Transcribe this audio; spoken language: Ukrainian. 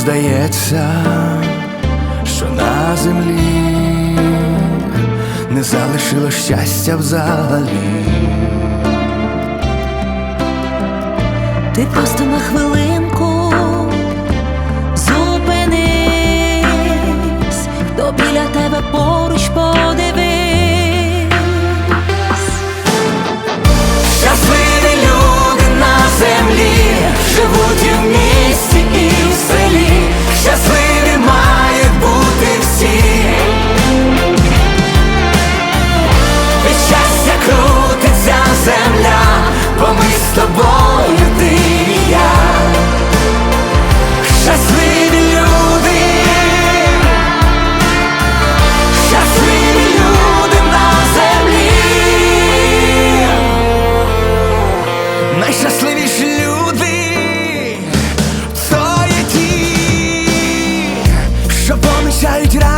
здається, що на землі не залишило щастя взагалі. Ти просто на хвилинку зупинись, хто біля тебе поруч найщасливіші люди, то є ті, що помічають.